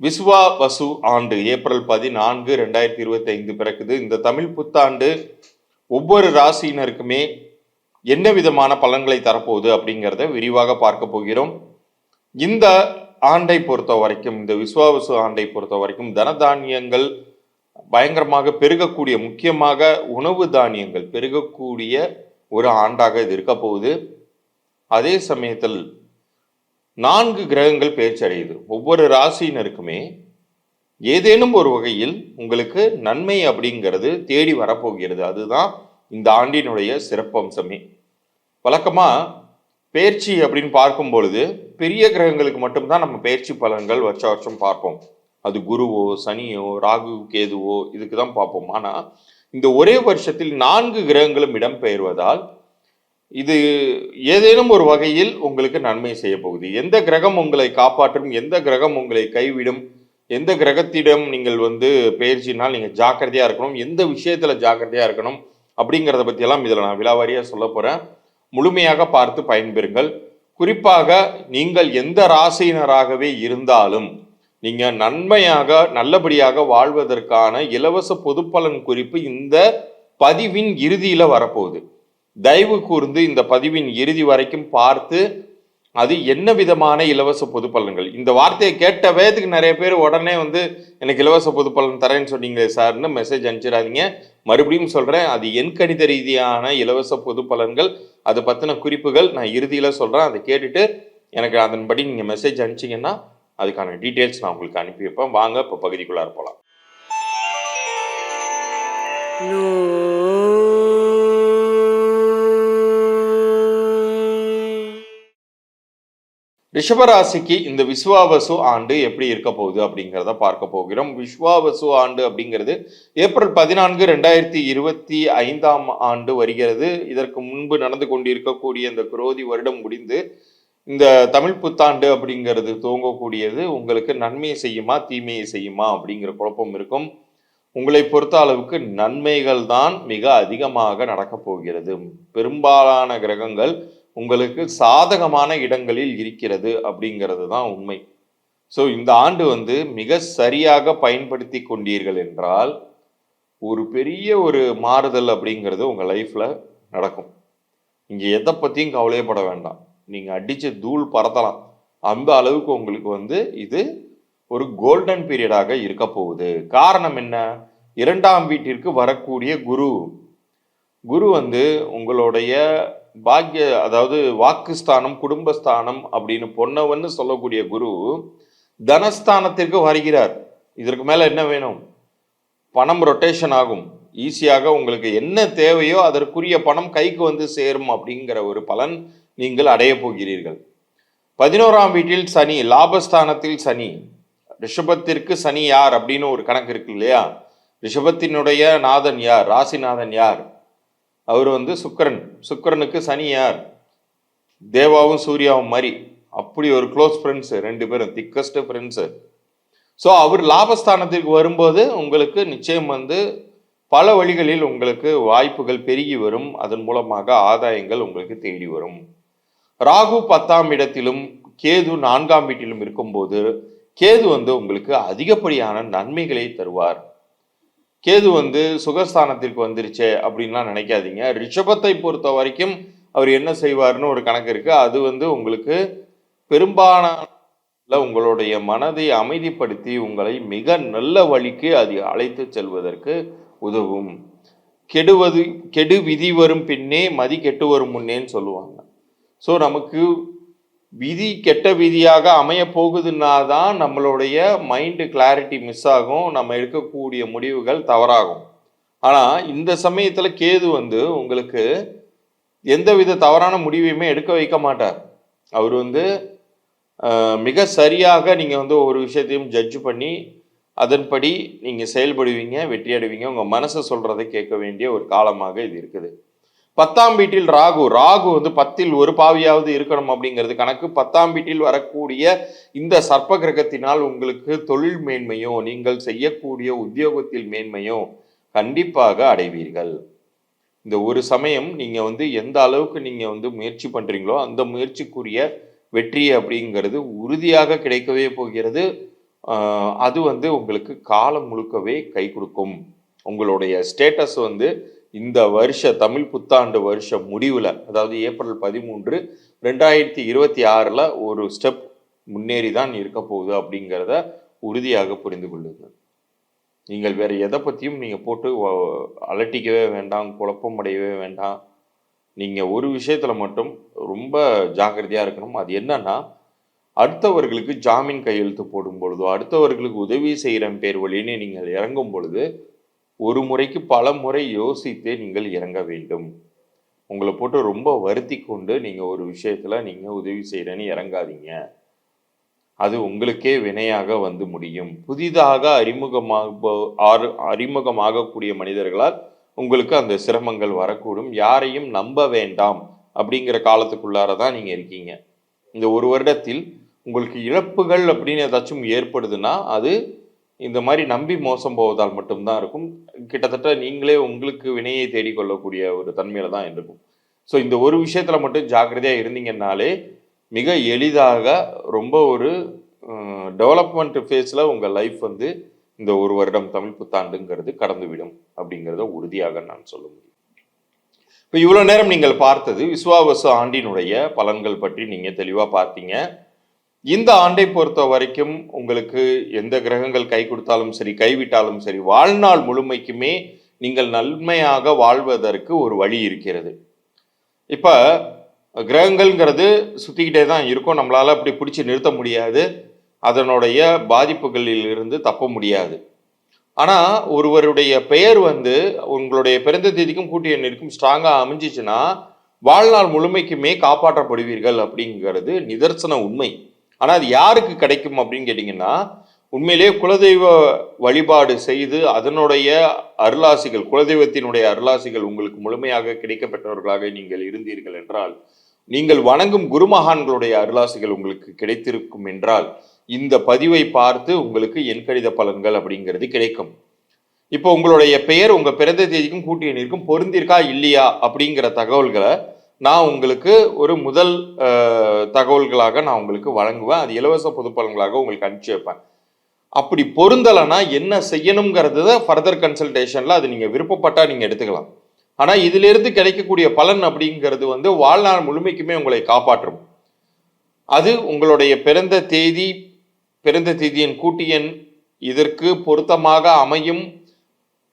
விஸ்வா வசு ஆண்டு ஏப்ரல் பதினான்கு ரெண்டாயிரத்தி இருபத்தி ஐந்து பிறக்குது. இந்த தமிழ் புத்தாண்டு ஒவ்வொரு ராசியினருக்குமே என்ன விதமான பலன்களை தரப்போகுது அப்படிங்கிறத விரிவாக பார்க்க போகிறோம். இந்த ஆண்டை பொறுத்த வரைக்கும் இந்த விஸ்வாவசு ஆண்டை பொறுத்த வரைக்கும் தனதானியங்கள் பயங்கரமாக பெருகக்கூடிய முக்கியமாக உணவு தானியங்கள் பெருகக்கூடிய ஒரு ஆண்டாக இது இருக்க போகுது. அதே சமயத்தில் நான்கு கிரகங்கள் பெயர்ச்சி அடையுது ஒவ்வொரு ராசியினருக்குமே ஏதேனும் ஒரு வகையில் உங்களுக்கு நன்மை அப்படிங்கிறது தேடி வரப்போகிறது. அதுதான் இந்த ஆண்டினுடைய சிறப்பம்சமே. வழக்கமாக பயிற்சி அப்படின்னு பார்க்கும் பொழுது பெரிய கிரகங்களுக்கு மட்டும்தான் நம்ம பயிற்சி பலன்கள் வருஷ வருஷம் பார்ப்போம். அது குருவோ சனியோ ராகு கேதுவோ இதுக்கு தான் பார்ப்போம். ஆனால் இந்த ஒரே வருஷத்தில் நான்கு கிரகங்களும் இடம்பெயர்வதால் இது ஏதேனும் ஒரு வகையில் உங்களுக்கு நன்மை செய்ய போகுது. எந்த கிரகம் உங்களை காப்பாற்றும் எந்த கிரகம் உங்களை கைவிடும் எந்த கிரகத்திடம் நீங்கள் வந்து பயிற்சினால் நீங்கள் ஜாக்கிரதையாக இருக்கணும் எந்த விஷயத்தில் ஜாக்கிரதையாக இருக்கணும் அப்படிங்கிறத பற்றியெல்லாம் இதில் நான் விலாவாரியாக சொல்ல போகிறேன் முழுமையாக பார்த்து பயன்பெறுங்கள். குறிப்பாக நீங்கள் எந்த ராசியினராகவே இருந்தாலும் நீங்கள் நன்மையாக நல்லபடியாக வாழ்வதற்கான இலவச பொதுப்பலன் குறிப்பு இந்த பதிவின் இறுதியில் வரப்போகுது. தயவு கூர்ந்து இந்த பதிவின் இறுதி வரைக்கும் பார்த்து அது என்ன விதமான இலவச பொது பலன்கள் இந்த வார்த்தையை கேட்ட வேதத்துக்கு நிறைய பேர் உடனே வந்து எனக்கு இலவச பொது பலன் தரேன்னு சொன்னீங்களே சார்னு மெசேஜ் அனுப்பிச்சிடாதீங்க. மறுபடியும் சொல்கிறேன் அது என் கணித ரீதியான இலவச பொது பலன்கள் அதை பற்றின குறிப்புகள் நான் இறுதியில் சொல்கிறேன் அதை கேட்டுட்டு எனக்கு அதன்படி நீங்கள் மெசேஜ் அனுப்பிச்சிங்கன்னா அதுக்கான டீட்டெயில்ஸ் நான் உங்களுக்கு அனுப்பி வைப்பேன். வாங்க இப்போ பகுதிக்குள்ளார போகலாம் ரிஷபராசிக்கு இந்த விஸ்வாவசு ஆண்டு எப்படி இருக்க போகுது அப்படிங்கிறத பார்க்க போகிறோம். விஸ்வாவசு ஆண்டு அப்படிங்கிறது ஏப்ரல் பதினான்கு ரெண்டாயிரத்தி இருபத்தி ஐந்தாம் ஆண்டு வருகிறது. இதற்கு முன்பு நடந்து கொண்டிருக்கக்கூடிய இந்த குரோதி வருடம் முடிந்து இந்த தமிழ் புத்தாண்டு அப்படிங்கிறது துவங்கக்கூடியது உங்களுக்கு நன்மையை செய்யுமா தீமையை செய்யுமா அப்படிங்கிற குழப்பம் இருக்கும். உங்களை பொறுத்த அளவுக்கு நன்மைகள் தான் மிக அதிகமாக நடக்கப் போகிறது. பெரும்பாலான கிரகங்கள் உங்களுக்கு சாதகமான இடங்களில் இருக்கிறது அப்படிங்கிறது தான் உண்மை. ஸோ இந்த ஆண்டு வந்து மிக சரியாக பயன்படுத்தி கொண்டீர்கள் என்றால் ஒரு பெரிய ஒரு மாறுதல் அப்படிங்கிறது உங்கள் லைஃப்பில் நடக்கும். இங்கே எதை பற்றியும் கவலையப்பட வேண்டாம். நீங்கள் அடித்து தூள் பறத்தலாம் அந்த அளவுக்கு உங்களுக்கு வந்து இது ஒரு கோல்டன் பீரியடாக இருக்க போகுது. காரணம் என்ன? இரண்டாம் வீட்டிற்கு வரக்கூடிய குரு. குரு வந்து உங்களுடைய பாக்கிய அதாவது வாக்குஸ்தானம் குடும்பஸ்தானம் அப்படின்னு பொன்னவன்னு சொல்லக்கூடிய குரு தனஸ்தானத்திற்கு வருகிறார். இதற்கு மேலே என்ன வேணும்? பணம் ரொட்டேஷன் ஆகும். ஈஸியாக உங்களுக்கு என்ன தேவையோ அதற்குரிய பணம் கைக்கு வந்து சேரும் அப்படிங்கிற ஒரு பலன் நீங்கள் அடைய போகிறீர்கள். பதினோராம் வீட்டில் சனி லாபஸ்தானத்தில் சனி. ரிஷபத்திற்கு சனி யார் அப்படின்னு ஒரு கணக்கு இருக்கு இல்லையா? ரிஷபத்தினுடைய நாதன் யார்? ராசிநாதன் யார்? அவர் வந்து சுக்கரன். சுக்கரனுக்கு சனி யார்? தேவாவும் சூர்யாவும் மாதிரி அப்படி ஒரு க்ளோஸ் ஃப்ரெண்ட்ஸு ரெண்டு பேரும் திக்கஸ்ட் ஃப்ரெண்ட்ஸு ஸோ அவர் லாபஸ்தானத்திற்கு வரும்போது உங்களுக்கு நிச்சயம் வந்து பல வழிகளில் உங்களுக்கு வாய்ப்புகள் பெருகி வரும். அதன் மூலமாக ஆதாயங்கள் உங்களுக்கு தேடி வரும். ராகு பத்தாம் இடத்திலும் கேது நான்காம் வீட்டிலும் இருக்கும்போது கேது வந்து உங்களுக்கு அதிகப்படியான நன்மைகளை தருவார். கேது வந்து சுகஸ்தானத்திற்கு வந்துருச்சே அப்படின்லாம் நினைக்காதீங்க. ரிஷபத்தை பொறுத்த வரைக்கும் அவர் என்ன செய்வார்னு ஒரு கணக்கு இருக்கு. அது வந்து உங்களுக்கு பெரும்பாலான உங்களுடைய மனதை அமைதிப்படுத்தி உங்களை மிக நல்ல வழிக்கு அது அழைத்து செல்வதற்கு உதவும். கெடுவது கெடு விதி வரும் பின்னே மதி கெட்டு வரும் முன்னேன்னு சொல்லுவாங்க. ஸோ நமக்கு விதி கெட்ட விதியாக அமைய போகுதுன்னா தான் நம்மளுடைய மைண்டு கிளாரிட்டி மிஸ் ஆகும். நம்ம எடுக்கக்கூடிய முடிவுகள் தவறாகும். ஆனால் இந்த சமயத்தில் கேது வந்து உங்களுக்கு எந்தவித தவறான முடிவையுமே எடுக்க வைக்க மாட்டார். அவர் வந்து மிக சரியாக நீங்கள் வந்து ஒரு விஷயத்தையும் ஜட்ஜ் பண்ணி அதன்படி நீங்கள் செயல்படுவீங்க வெற்றியாடுவீங்க. உங்கள் மனசை சொல்கிறத கேட்க வேண்டிய ஒரு காலமாக இது இருக்குது. பத்தாம் வீட்டில் ராகு. ராகு வந்து பத்தில் ஒரு பாவியாவது இருக்கணும் அப்படிங்கிறது கணக்கு. பத்தாம் வீட்டில் வரக்கூடிய இந்த சர்ப்ப கிரகத்தினால் உங்களுக்கு தொழில் மேன்மையும் நீங்கள் செய்யக்கூடிய உத்தியோகத்தில் மேன்மையும் கண்டிப்பாக அடைவீர்கள். இந்த ஒரு சமயம் நீங்கள் வந்து எந்த அளவுக்கு நீங்கள் வந்து முயற்சி பண்ணுறீங்களோ அந்த முயற்சிக்குரிய வெற்றி அப்படிங்கிறது உறுதியாக கிடைக்கவே போகிறது. அது வந்து உங்களுக்கு காலம் முழுக்கவே கை கொடுக்கும். உங்களுடைய ஸ்டேட்டஸ் வந்து இந்த வருஷ தமிழ் புத்தாண்டு வருஷம் முடிவில் அதாவது ஏப்ரல் பதிமூன்று ரெண்டாயிரத்தி இருபத்தி ஆறில் ஒரு ஸ்டெப் முன்னேறி தான் இருக்க போகுது அப்படிங்கிறத உறுதியாக புரிந்து கொள்ளுங்கள். நீங்கள் வேற எதை பற்றியும் நீங்கள் போட்டு அலட்டிக்கவே வேண்டாம் குழப்பம் அடையவே வேண்டாம். நீங்கள் ஒரு விஷயத்தில் மட்டும் ரொம்ப ஜாக்கிரதையாக இருக்கணும். அது என்னன்னா அடுத்தவர்களுக்கு ஜாமீன் கையெழுத்து போடும் பொழுதோ அடுத்தவர்களுக்கு உதவி செய்கிற பேர் வழின்னு நீங்கள் இறங்கும் பொழுது ஒரு முறைக்கு பல முறை யோசித்தே நீங்கள் இறங்க வேண்டும். உங்களை போட்டு ரொம்ப வருத்தி கொண்டு நீங்கள் ஒரு விஷயத்தில் நீங்கள் உதவி செய்கிறேன்னு இறங்காதீங்க. அது உங்களுக்கே வினையாக வந்து முடியும். புதிதாக அறிமுகமாக ஆறு அறிமுகமாகக்கூடிய மனிதர்களால் உங்களுக்கு அந்த சிரமங்கள் வரக்கூடும். யாரையும் நம்ப வேண்டாம் அப்படிங்கிற காலத்துக்குள்ளார தான் நீங்கள் இருக்கீங்க. இந்த ஒரு வருடத்தில் உங்களுக்கு இழப்புகள் அப்படின்னு ஏதாச்சும் ஏற்படுதுன்னா அது இந்த மாதிரி நம்பி மோசம் போவதால் மட்டும்தான் இருக்கும். கிட்டத்தட்ட நீங்களே உங்களுக்கு வினையை தேடிக்கொள்ளக்கூடிய ஒரு தன்மையில தான் இருக்கும். ஸோ இந்த ஒரு விஷயத்துல மட்டும் ஜாக்கிரதையாக இருந்தீங்கன்னாலே மிக எளிதாக ரொம்ப ஒரு டெவலப்மெண்ட் ஃபேஸில் உங்கள் லைஃப் வந்து இந்த ஒரு வருடம் தமிழ் புத்தாண்டுங்கிறது கடந்துவிடும் அப்படிங்கிறத உறுதியாக நான் சொல்ல முடியும். இப்போ இவ்வளோ நேரம் நீங்கள் பார்த்தது விஸ்வாவச ஆண்டினுடைய பலன்கள் பற்றி நீங்கள் தெளிவாக பார்த்தீங்க. இந்த ஆண்டை பொறுத்த வரைக்கும் உங்களுக்கு எந்த கிரகங்கள் கை கொடுத்தாலும் சரி கைவிட்டாலும் சரி வாழ்நாள் முழுமைக்குமே நீங்கள் நன்மையாக வாழ்வதற்கு ஒரு வழி இருக்கிறது. இப்போ கிரகங்கள்ங்கிறது சுற்றிக்கிட்டே தான் இருக்கும். நம்மளால் அப்படி பிடிச்சி நிறுத்த முடியாது. அதனுடைய பாதிப்புகளில் இருந்து தப்ப முடியாது. ஆனால் ஒருவருடைய பெயர் வந்து உங்களுடைய பிறந்த தேதிக்கும் கூட்டிய எண்ணிற்கும் ஸ்ட்ராங்காக அமைஞ்சிச்சுன்னா வாழ்நாள் முழுமைக்குமே காப்பாற்றப்படுவீர்கள் அப்படிங்கிறது நிதர்சன உண்மை. ஆனால் அது யாருக்கு கிடைக்கும் அப்படின்னு கேட்டிங்கன்னா உண்மையிலேயே குலதெய்வ வழிபாடு செய்து அதனுடைய அருளாசிகள் குலதெய்வத்தினுடைய அருளாசிகள் உங்களுக்கு முழுமையாக கிடைக்கப்பட்டவர்களாக நீங்கள் இருந்தீர்கள் என்றால் நீங்கள் வணங்கும் குருமகான்களுடைய அருளாசிகள் உங்களுக்கு கிடைத்திருக்கும் என்றால் இந்த பதிவை பார்த்து உங்களுக்கு என் கணித பலன்கள் அப்படிங்கிறது கிடைக்கும். இப்போ உங்களுடைய பெயர் உங்க பிறந்த தேதிக்கும் கூட்டியணிக்கும் பொருந்திருக்கா இல்லையா அப்படிங்கிற தகவல்களை நான் உங்களுக்கு ஒரு முதல் தகவல்களாக நான் உங்களுக்கு வழங்குவேன். அது இலவச பொதுப்பலன்களாக உங்களுக்கு அனுப்பிச்சு வைப்பேன். அப்படி பொருந்தலைன்னா என்ன செய்யணுங்கிறத ஃபர்தர் கன்சல்டேஷனில் அது நீங்கள் விருப்பப்பட்டால் நீங்கள் எடுத்துக்கலாம். ஆனால் இதிலிருந்து கிடைக்கக்கூடிய பலன் அப்படிங்கிறது வந்து வாழ்நாள் முழுமைக்குமே உங்களை காப்பாற்றும். அது உங்களுடைய பிறந்த தேதி பிறந்த தேதியின் கூட்டியன் இதற்கு பொருத்தமாக அமையும்.